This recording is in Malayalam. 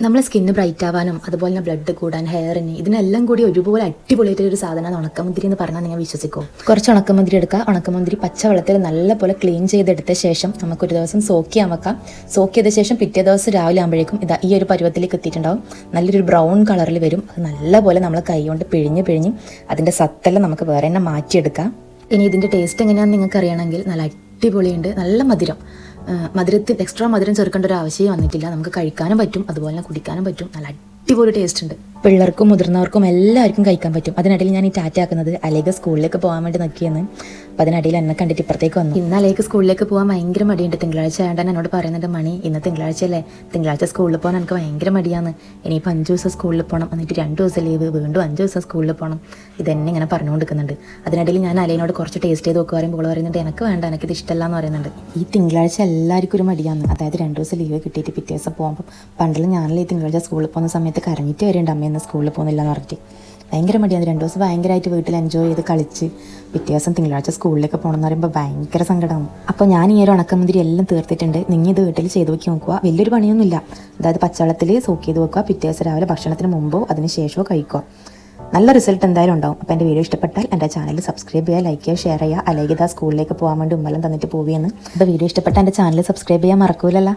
നമ്മളെ സ്കിന്ന് ബ്രൈറ്റ് ആവാനും അതുപോലെ തന്നെ ബ്ലഡ് കൂടാൻ ഹെയറിന് ഇതിനെല്ലാം കൂടി ഒരുപോലെ അടിപൊളിയായിട്ടൊരു ഒരു സാധനമാണ് ഉണക്കമുന്തിരി എന്ന് പറഞ്ഞാൽ നിങ്ങൾ വിശ്വസിക്കും. കുറച്ച് ഉണക്കമുന്തിരി എടുക്കുക. ഉണക്കമുന്തിരി പച്ചവെള്ളത്തിൽ നല്ലപോലെ ക്ലീൻ ചെയ്തെടുത്ത ശേഷം നമുക്കൊരു ദിവസം സോക്ക് ചെയ്യാൻ വെക്കാം. സോക്ക് ചെയ്ത ശേഷം പിറ്റേ ദിവസം രാവിലെ ആകുമ്പോഴേക്കും ഇതാ ഈ ഒരു പരുവത്തിലേക്ക് എത്തിയിട്ടുണ്ടാവും. നല്ലൊരു ബ്രൗൺ കളറിൽ വരും. അത് നല്ലപോലെ നമ്മൾ കൈ കൊണ്ട് പിഴിഞ്ഞ് പിഴിഞ്ഞ് അതിന്റെ സത്തെല്ലാം നമുക്ക് വേറെ തന്നെ മാറ്റിയെടുക്കാം. ഇനി ഇതിന്റെ ടേസ്റ്റ് എങ്ങനെയാണെന്ന് നിങ്ങൾക്ക് അറിയണമെങ്കിൽ നല്ല അടിപൊളിയുണ്ട്. നല്ല മധുരം. മധുരത്തിൽ എക്സ്ട്രാ മധുരം ചേർക്കേണ്ട ഒരു ആവശ്യം വന്നിട്ടില്ല. നമുക്ക് കഴിക്കാനും പറ്റും അതുപോലെ തന്നെ കുടിക്കാനും പറ്റും. നല്ല അടിപൊളി ടേസ്റ്റ് ഉണ്ട്. പിള്ളേർക്കും മുതിർന്നവർക്കും എല്ലാവർക്കും കഴിക്കാൻ പറ്റും. അതിനിടയിൽ ഞാൻ ഈ ടാറ്റ ആക്കുന്നത് അലേഖ സ്കൂളിലേക്ക് പോകാൻ വേണ്ടി നിൽക്കിയെന്ന് അപ്പം അതിനിടയിൽ എന്നെ കണ്ടിട്ട് ഇപ്പുറത്തേക്ക് വന്നു. ഇന്ന് അലേഖ സ്കൂളിലേക്ക് പോകാൻ ഭയങ്കര മടിയുണ്ട്. തിങ്കളാഴ്ച ആയതുകൊണ്ട് എന്നോട് പറയുന്നുണ്ട് മണി ഇന്ന് തിങ്കളാഴ്ച അല്ലേ? തിങ്കളാഴ്ച സ്കൂളിൽ പോകാൻ എനിക്ക് ഭയങ്കര മടിയാണ്. ഇനിയിപ്പോൾ അഞ്ച് ദിവസം സ്കൂളിൽ പോകണം എന്നിട്ട് രണ്ട് ദിവസം ലീവ്. വീണ്ടും അഞ്ച് ദിവസം സ്കൂളിൽ പോകണം ഇതെന്നെ ഇങ്ങനെ പറഞ്ഞുകൊണ്ടിരിക്കുന്നുണ്ട്. അതിനിടയിൽ ഞാൻ അലേനോട് കുറച്ച് ടേസ്റ്റ് ചെയ്ത് നോക്കുക പറയുമ്പോൾ പറയുന്നുണ്ട് എനിക്ക് വേണ്ട. എനിക്കിത് ഇഷ്ടമല്ല എന്ന് പറയുന്നുണ്ട്. ഈ തിങ്കളാഴ്ച എല്ലാവർക്കും ഒരു മടിയാണ്. അതായത് രണ്ട് ദിവസം ലീവ് കിട്ടിയിട്ട് പിറ്റേ ദിവസം പോകുമ്പോൾ പണ്ടെല്ലാം ഞാനല്ലേ ഈ തിങ്കളാഴ്ച സ്കൂളിൽ പോകുന്ന സമയത്ത് കരഞ്ഞിട്ട് വരുന്നുണ്ട് അമ്മയെന്ന് സ്കൂളിൽ പോകുന്നില്ല എന്ന് പറഞ്ഞിട്ട്. ഭയങ്കര മടിയാണ് രണ്ട് ദിവസം ഭയങ്കരമായിട്ട് വീട്ടിൽ എൻജോയ് ചെയ്ത് കളിച്ച് പിറ്റേ ദിവസം തിങ്കളാഴ്ച സ്കൂളിലേക്ക് പോകണം എന്ന് പറയുമ്പോൾ ഭയങ്കര സങ്കടമാണ്. അപ്പോൾ ഞാൻ ഈ ഒരു ഉണക്കമുന്തിരി എല്ലാം തീർത്തിട്ടുണ്ട്. നിങ്ങൾ ഇത് വീട്ടിൽ ചെയ്ത് വെക്കി നോക്കുക. വലിയൊരു പണിയൊന്നുമില്ല. അതായത് പച്ചവെള്ളത്തിൽ സോക്ക് ചെയ്ത് വെക്കുക. പിറ്റേ ദിവസം രാവിലെ ഭക്ഷണത്തിന് മുമ്പോ അതിന് ശേഷമോ കഴിക്കുക. നല്ല റിസൾട്ട് എന്തായാലും ഉണ്ടാവും. അപ്പോൾ എന്റെ വീഡിയോ ഇഷ്ടപ്പെട്ടാൽ എന്റെ ചാനൽ സബ്സ്ക്രൈബ് ചെയ്യുക ലൈക്ക് ചെയ്യുക ഷെയർ ചെയ്യുക. അല്ലെങ്കിൽ ഇതാ സ്കൂളിലേക്ക് പോകാൻ വേണ്ടി ഉമ്മലം തന്നിട്ട് പോവുകയെന്ന് അപ്പോൾ വീഡിയോ ഇഷ്ടപ്പെട്ടാൽ എന്റെ ചാനൽ സബ്സ്ക്രൈബ് ചെയ്യാൻ മറക്കൂലല്ലോ.